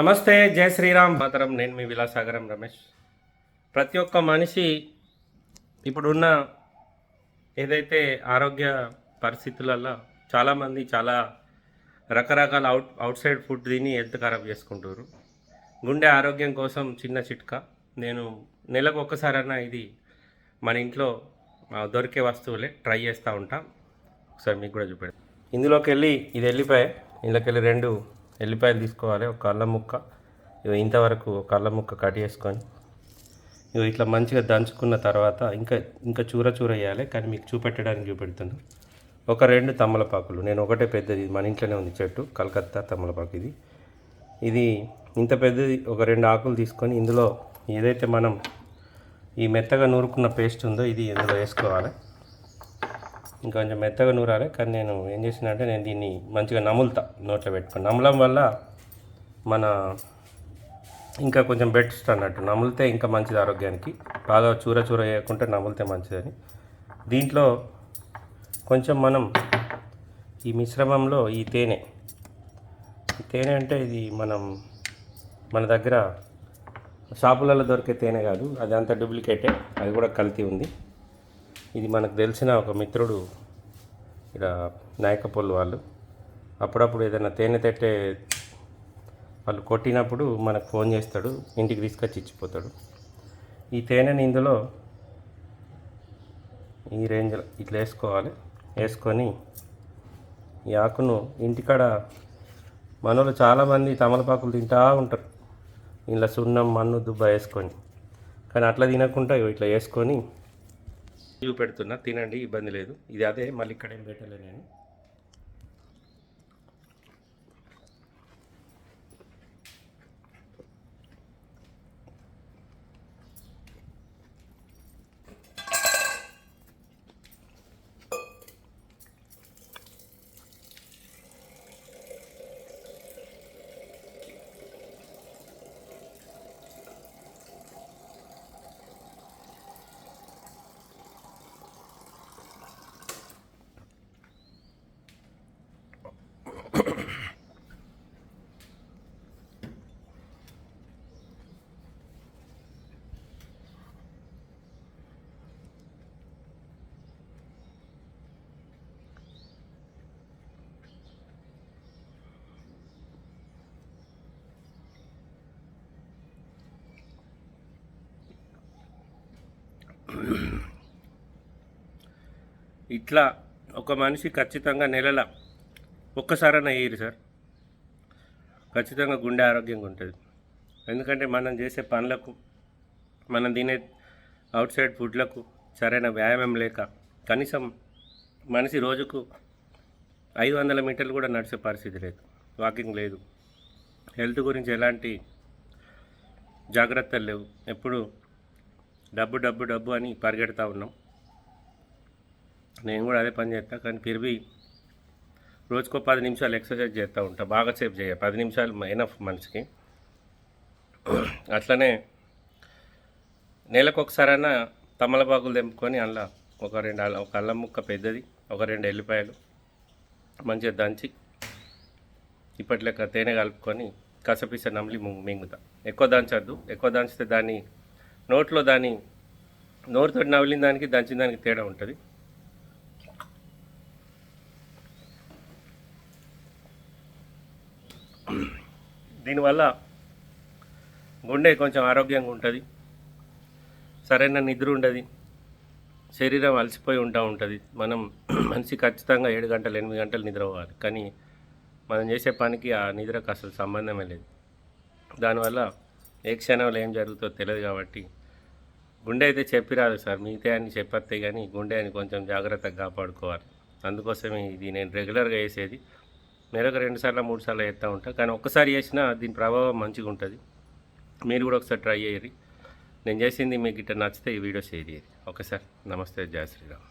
నమస్తే జై శ్రీరామ్. మాతరం నేను మీ విలాసాగరం రమేష్. ప్రతి ఒక్క మనిషి ఇప్పుడున్న ఏదైతే ఆరోగ్య పరిస్థితులలో చాలామంది చాలా రకరకాల అవుట్ అవుట్ సైడ్ ఫుడ్ తిని హెల్త్ ఖరాబ్ చేసుకుంటారు గుండె ఆరోగ్యం కోసం చిన్న చిట్కా. నేను నెలకు ఒక్కసారైనా ఇది మన ఇంట్లో దొరికే వస్తువులే ట్రై చేస్తూ ఉంటాం. ఒకసారి మీకు కూడా చూపెడతాను ఇందులోకి వెళ్ళి ఇది వెళ్ళిపోయి ఇందులోకి వెళ్ళి రెండు ఎల్లిపాయలు తీసుకోవాలి ఒక అల్లం ముక్క. ఇవి ఇంతవరకు ఒక అల్లం ముక్క కట్ చేసుకొని ఇవి ఇట్లా మంచిగా దంచుకున్న తర్వాత ఇంకా ఇంకా చూర చూర వేయాలి కానీ మీకు చూపెట్టడానికి చూపెడుతున్నాను ఒక రెండు తమలపాకులు నేను ఒకటే పెద్దది మన ఇంట్లోనే ఉంది చెట్టు కలకత్తా తమలపాకు ఇది. ఇది ఇంత పెద్దది ఒక రెండు ఆకులు తీసుకొని ఇందులో ఏదైతే మనం ఈ మెత్తగా నూరుకున్న పేస్ట్ ఉందో ఇది ఇందులో వేసుకోవాలి. ఇంకొంచెం మెత్తగా నూరాలి. కానీ నేను ఏం చేసిన అంటే నేను దీన్ని మంచిగా నములుతా నోట్లో పెట్టుకొని. నమలడం వల్ల మన ఇంకా కొంచెం బెస్ట్ అన్నట్టు. నమిలితే ఇంకా మంచిది ఆరోగ్యానికి. బాగా చూర చూర వేయకుంటే నమిలితే మంచిదని. దీంట్లో కొంచెం మనం ఈ మిశ్రమంలో ఈ తేనె. ఈ తేనె అంటే ఇది మనం మన దగ్గర షాపులలో దొరికే తేనె కాదు. అది అంత డూప్లికేటే. అది కూడా కల్తీ ఉంది. ఇది మనకు తెలిసిన ఒక మిత్రుడు ఇక్కడ నాయకపల్లి వాళ్ళు. అప్పుడప్పుడు ఏదైనా తేనె తట్టే వాళ్ళు కొట్టినప్పుడు మనకు ఫోన్ చేస్తాడు ఇంటికి తీసుకొచ్చి ఇచ్చిపోతాడు. ఈ తేనెని ఇందులో ఈ రేంజ్లో ఇట్లా వేసుకోవాలి. వేసుకొని ఈ ఆకును ఇంటికాడ మనోళ్ళు చాలామంది తమలపాకులు తింటా ఉంటారు. ఇలా సున్నం మన్ను దుబ్బ వేసుకొని. కానీ అట్లా తినకుండా ఇగో ఇట్లా వేసుకొని చూపెడుతున్నా తినండి ఇబ్బంది లేదు. ఇది అదే మళ్ళీ ఇక్కడ ఏం పెట్టలే నేను. ఇట్లా ఒక మనిషి ఖచ్చితంగా నెలల ఒక్కసారైనా వేయరు సార్. ఖచ్చితంగా గుండె ఆరోగ్యంగా ఉంటుంది. ఎందుకంటే మనం చేసే పనులకు మనం తినే అవుట్ సైడ్ ఫుడ్లకు సరైన వ్యాయామం లేక కనీసం మనిషి రోజుకు ఐదు వందల మీటర్లు కూడా నడిచే పరిస్థితి లేదు. వాకింగ్ లేదు. హెల్త్ గురించి ఎలాంటి జాగ్రత్తలు లేవు. ఎప్పుడు డబ్బు డబ్బు డబ్బు అని పరిగెడతా ఉన్నాం. నేను కూడా అదే పని చేస్తా కానీ తిరిగి రోజుకో పది నిమిషాలు ఎక్సర్సైజ్ చేస్తూ ఉంటా బాగా సేపు చేయ పది నిమిషాలు ఎనఫ్ మనిషికి. అట్లనే నెలకు ఒకసారైనా తమలపాకులు తెంపుకొని అందులో ఒక రెండు అల్ల ఒక అల్లం ముక్క పెద్దది ఒక రెండు ఎల్లిపాయలు మంచిగా దంచి ఇప్పట్లెక్క తేనె కలుపుకొని కసపిస నమిలి మింగుతా. ఎక్కువ దంచద్దు ఎక్కువ దంచితే దాన్ని నోట్లో దాని నోరుతో నమిలిన దానికి దంచిన దానికి తేడా ఉంటుంది. దీనివల్ల గుండె కొంచెం ఆరోగ్యంగా ఉంటుంది. సరైన నిద్ర ఉండదు. శరీరం అలసిపోయి ఉంటా ఉంటుంది. మనం మనిషి ఖచ్చితంగా ఏడు గంటలు ఎనిమిది గంటలు నిద్ర పోవాలి. కానీ మనం చేసే పనికి ఆ నిద్రకు అసలు సంబంధమే లేదు. దానివల్ల ఏ క్షణంలో ఏం జరుగుతుందో తెలియదు కాబట్టి గుండె అయితే చెప్పిరాదు సార్. మిగతా అని చెప్పొస్తే కానీ గుండె అని కొంచెం జాగ్రత్తగా కాపాడుకోవాలి. అందుకోసమే ఇది నేను రెగ్యులర్గా వేసేది నెలకు రెండు సార్లు మూడు సార్లు వేస్తూ ఉంటా. కానీ ఒక్కసారి చేసినా దీని ప్రభావం మంచిగా ఉంటుంది. మీరు కూడా ఒకసారి ట్రై చేయరు నేను చేసింది మీకు ఇట్లా నచ్చితే ఈ వీడియో షేర్ చేయరు ఒకసారి నమస్తే జయ శ్రీరామ్.